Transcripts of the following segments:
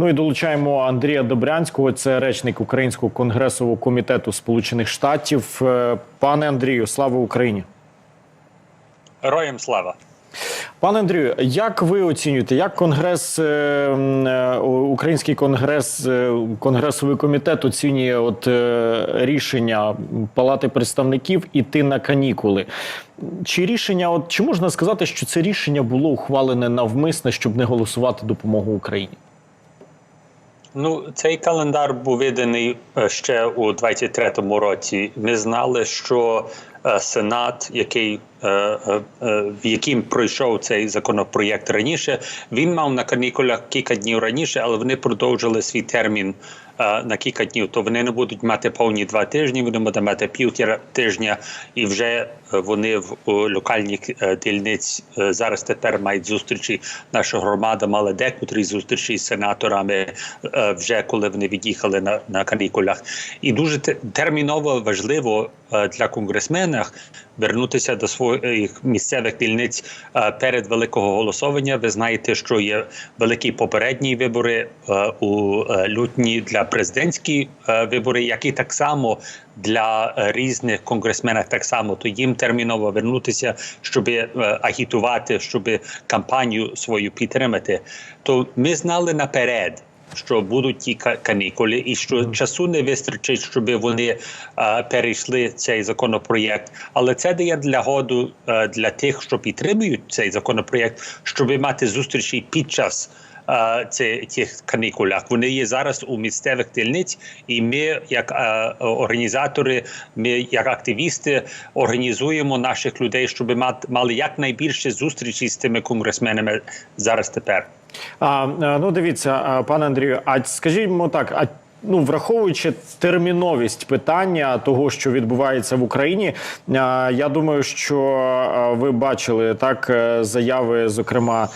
Ну і долучаємо Андрія Добрянського, це речник Українського конгресового комітету Сполучених Штатів. Е, Пане Андрію, слава Україні! Героям слава. Пане Андрію, як ви оцінюєте, як конгрес, е, е, Український конгрес, конгресовий комітет оцінює от рішення Палати представників іти на канікули? Чи рішення, от чи можна сказати, що це рішення було ухвалене навмисне, щоб не голосувати допомогу Україні? Ну, цей календар був виданий е, ще у 23-му році. Ми знали, що Сенат, який е, е, е, в яким пройшов цей законопроєкт раніше, він мав на канікулах кілька днів раніше, але вони продовжили свій термін е, на кілька днів. То вони не будуть мати повні два тижні, вони будуть мати півтора тижня, і вже е, вони в е, дільниць е, зараз тепер мають зустрічі. Наша громада мала декотрі зустрічі з сенаторами е, вже коли вони від'їхали на, на канікулах. І дуже те- терміново важливо е, для конгресменів вернутися до своїх місцевих дільниць е, перед великого голосування. Ви знаєте, що є великі попередні вибори е, у е, лютні для президентські е, вибори, які так само для е, різних конгресменів так само. То їм терміново вернутися, щоб е, агітувати, щоб кампанію свою підтримати. То ми знали наперед що будуть ті канікулі, канікули, і що часу не вистачить, щоб вони е, перейшли цей законопроєкт. Але це дає для году е, для тих, що підтримують цей законопроєкт, щоб мати зустрічі під час. Це тих канікулях вони є зараз у місцевих дільниць, і ми, як організатори, ми як активісти, організуємо наших людей, щоб мали якнайбільше зустрічі з тими конгресменами зараз тепер. А, ну дивіться, пане Андрію, а скажімо так, а ну враховуючи терміновість питання того, що відбувається в Україні, я думаю, що ви бачили так е, заяви, зокрема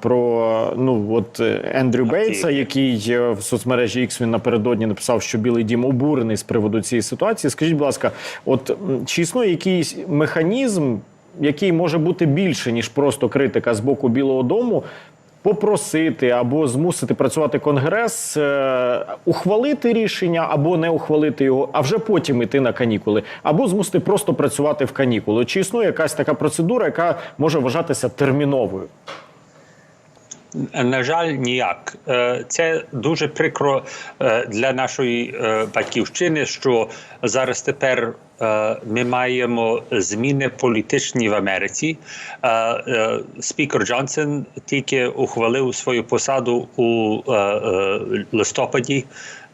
про ну от е, Ендрю Бейтса, який е, в соцмережі X він напередодні написав, що Білий Дім обурений з приводу цієї ситуації. Скажіть, будь ласка, от чи існує якийсь механізм? Який може бути більше ніж просто критика з боку Білого Дому, попросити або змусити працювати конгрес, е, ухвалити рішення або не ухвалити його, а вже потім іти на канікули, або змусити просто працювати в канікули. Чи існує якась така процедура, яка може вважатися терміновою? На жаль, ніяк. Е, Це дуже прикро е, для нашої е, батьківщини, що зараз тепер ми маємо зміни політичні в Америці. Спікер Джонсон тільки ухвалив свою посаду у листопаді.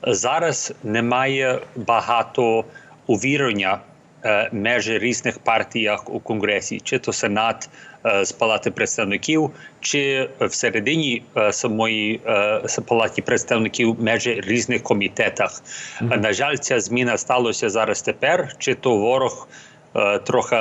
Зараз немає багато увірення е, між різних партіях у конгресі, чи то сенат е, з палати представників, чи всередині е, самої палати представників між різних комітетах. Е, На жаль, ця зміна сталася зараз тепер. Чи то ворог трохи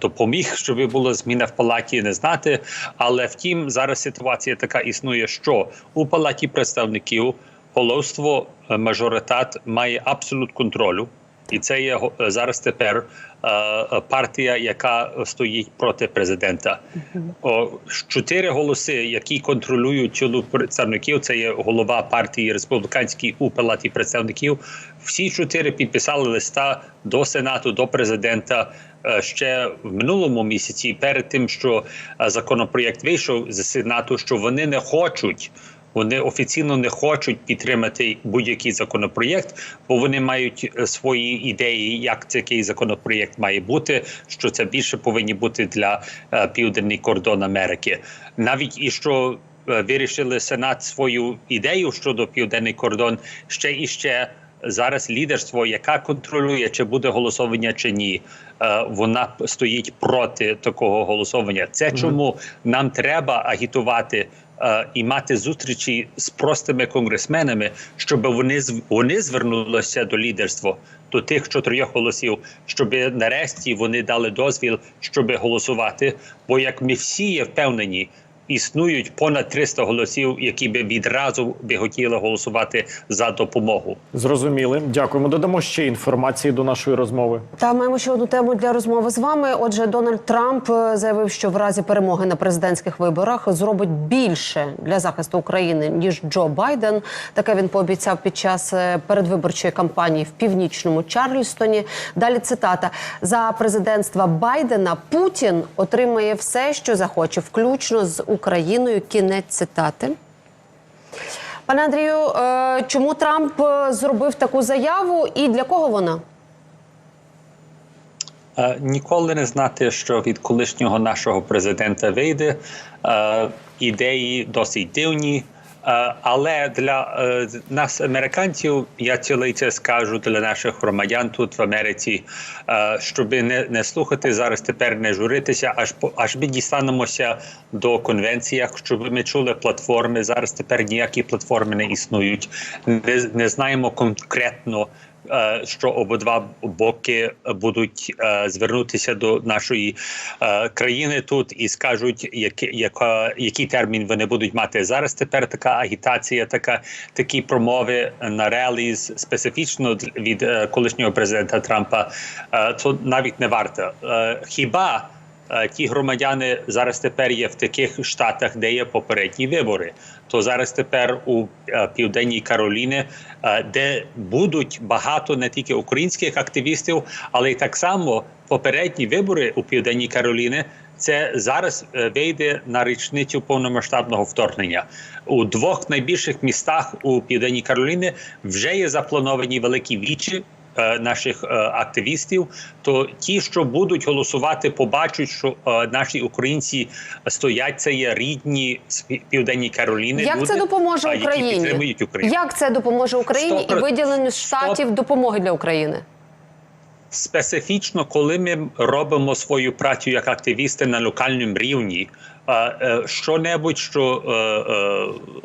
допоміг, щоб була зміна в палаті, не знати. Але втім, зараз ситуація така існує, що у палаті представників головство е, мажоритат має абсолют контролю. І це є зараз тепер е, е, партія, яка стоїть проти президента. Чотири голоси, які контролюють тілу представників, це є голова партії республіканській у палаті представників. Всі чотири підписали листа до сенату, до президента. е, Ще в минулому місяці, перед тим, що законопроєкт вийшов з сенату, що вони не хочуть вони офіційно не хочуть підтримати будь-який законопроєкт, бо вони мають е, свої ідеї, як такий законопроєкт має бути. Що це більше повинні бути для е, південний кордон Америки, навіть і що е, вирішили Сенат свою ідею щодо південний кордон ще і ще. Зараз лідерство, яка контролює, чи буде голосування чи ні, вона стоїть проти такого голосування. Це чому нам треба агітувати і мати зустрічі з простими конгресменами, щоб вони вони звернулися до лідерства, до тих чотирьох голосів, щоб нарешті вони дали дозвіл, щоб голосувати. Бо як ми всі є впевнені, існують понад 300 голосів, які би відразу би хотіли голосувати за допомогу. Зрозуміли. Дякуємо. Додамо ще інформації до нашої розмови. Та маємо ще одну тему для розмови з вами. Отже, Дональд Трамп е, заявив, що в разі перемоги на президентських виборах зробить більше для захисту України ніж Джо Байден. Таке він пообіцяв під час е, передвиборчої кампанії в північному Чарльстоні. Далі цитата за президентства Байдена Путін отримає все, що захоче, включно з Україною. Кінець цитати. Пане Андрію, е, чому Трамп е, зробив таку заяву і для кого вона? Е, Ніколи не знати, що від колишнього нашого президента вийде. Ідеї досить дивні. Е, Але для е, нас, американців, я цілий це скажу для наших громадян тут в Америці, е, щоб не, не слухати зараз, тепер не журитися, аж по аж ми дістанемося до конвенції, щоб ми чули платформи. Зараз тепер ніякі платформи не існують. Не, не знаємо конкретно що обидва боки будуть е, звернутися до нашої е, країни тут і скажуть, які, яка, який термін вони будуть мати. Зараз тепер така агітація, така такі промови на реліз специфічно від е, колишнього президента Трампа. Е, то навіть не варто. Е, хіба е, ті громадяни зараз тепер є в таких штатах, де є попередні вибори. То зараз тепер у е, південній Кароліні, е, де будуть багато не тільки українських активістів, але й так само попередні вибори у південній Кароліні. Це зараз е, вийде на річницю повномасштабного вторгнення у двох найбільших містах у південній Кароліні. Вже є заплановані великі вічі е, наших е, активістів, то ті, що будуть голосувати, побачать, що е, наші українці стоять. Це є рідні з Пі- південній Кароліни. Як це допоможе Україні? підтримують Україну. Як це допоможе Україні і виділенню штатів допомоги для України? специфічно, коли ми робимо свою працю як активісти на локальному рівні, е, е, що-небудь, що е,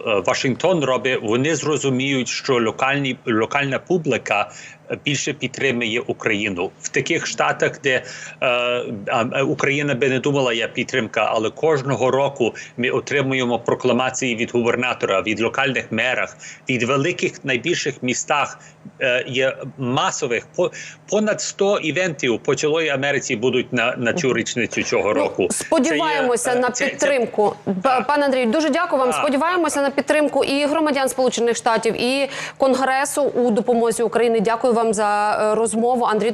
е, Вашингтон робить, вони зрозуміють, що локальні локальна публіка більше підтримує Україну в таких штатах, де Україна би не думала, є підтримка, але кожного року ми отримуємо прокламації від губернатора, від локальних мерах, від великих найбільших містах. Є масових по понад 100 івентів по цілої Америці будуть на, на цю річницю цього року. Ну, сподіваємося Це є, е, на підтримку. Пане Андрію, дуже дякую вам. Сподіваємося на підтримку і громадян Сполучених Штатів, і Конгресу у допомозі Україні. Дякую вам за е, розмову. Андрій